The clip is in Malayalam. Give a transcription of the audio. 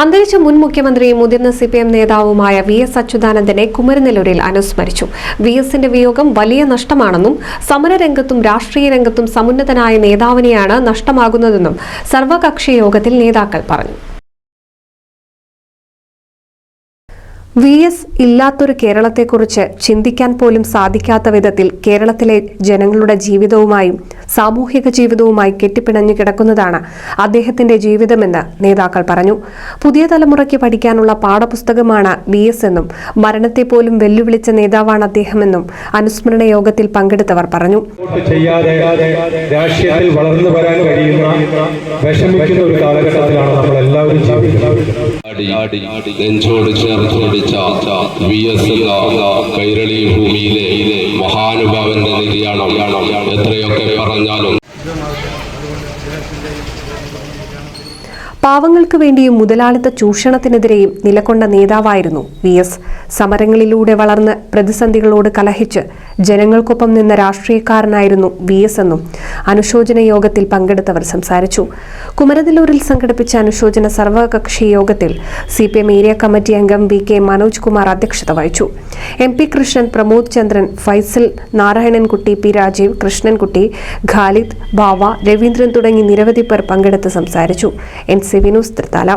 അന്തരിച്ച മുൻ മുഖ്യമന്ത്രിയും മുതിർന്ന സി പി എം നേതാവുമായ വി എസ് അച്യുതാനന്ദനെ കുമരനെല്ലൂരിൽ അനുസ്മരിച്ചു. വി എസിന്റെ വിയോഗം വലിയ നഷ്ടമാണെന്നും സമരരംഗത്തും രാഷ്ട്രീയ രംഗത്തും സമുന്നതനായ നേതാവിനെയാണ് നഷ്ടമാകുന്നതെന്നും സർവകക്ഷി യോഗത്തിൽ നേതാക്കൾ പറഞ്ഞു. വി എസ് ഇല്ലാത്തൊരു കേരളത്തെക്കുറിച്ച് ചിന്തിക്കാൻ പോലും സാധിക്കാത്ത വിധത്തിൽ കേരളത്തിലെ ജനങ്ങളുടെ ജീവിതവുമായും സാമൂഹിക ജീവിതവുമായി കെട്ടിപ്പിണഞ്ഞു കിടക്കുന്നതാണ് അദ്ദേഹത്തിന്റെ ജീവിതമെന്ന് നേതാക്കൾ പറഞ്ഞു. പുതിയ തലമുറയ്ക്ക് പഠിക്കാനുള്ള പാഠപുസ്തകമാണ് വി എസ് എന്നും മരണത്തെ പോലും വെല്ലുവിളിച്ച നേതാവാണ് അദ്ദേഹമെന്നും അനുസ്മരണ യോഗത്തിൽ പങ്കെടുത്തവർ പറഞ്ഞു. രാഷ്ട്രീയത്തിൽ വളർന്നു വരാൻ കഴിയുന്ന വിഷമിക്കുന്ന ഒരു കാലഘട്ടത്തിലാണ് നമ്മൾ എല്ലാവരും ജീവിക്കുന്നത്. ആടി നെഞ്ചോട് ചേർത്ത് പിടിച്ച വി എസ് കൈരളി ഭൂമിയിലെ മഹാനുഭാവന്റെ നിര്യാണം എത്രയൊക്കെ പറഞ്ഞാലും പാവങ്ങൾക്ക് വേണ്ടിയും മുതലാളിത്ത ചൂഷണത്തിനെതിരെയും നിലകൊണ്ട നേതാവായിരുന്നു വി എസ്. സമരങ്ങളിലൂടെ വളർന്ന് പ്രതിസന്ധികളോട് കലഹിച്ച് ജനങ്ങൾക്കൊപ്പം നിന്ന രാഷ്ട്രീയക്കാരനായിരുന്നു വി എസ് എന്നും അനുശോചന യോഗത്തിൽ പങ്കെടുത്തവർ സംസാരിച്ചു. കുമരതിലൂരിൽ സംഘടിപ്പിച്ച അനുശോചന സർവകക്ഷി യോഗത്തിൽ C P M area committee അംഗം വി കെ മനോജ് കുമാർ അധ്യക്ഷത വഹിച്ചു. M P Krishnan Pramod Chandran Faisal Narayanankutty P Rajeev Krishnankutty Khalid Bava Raveendran തുടങ്ങി നിരവധി പേർ പങ്കെടുത്ത് സംസാരിച്ചു. N C C V Thrithala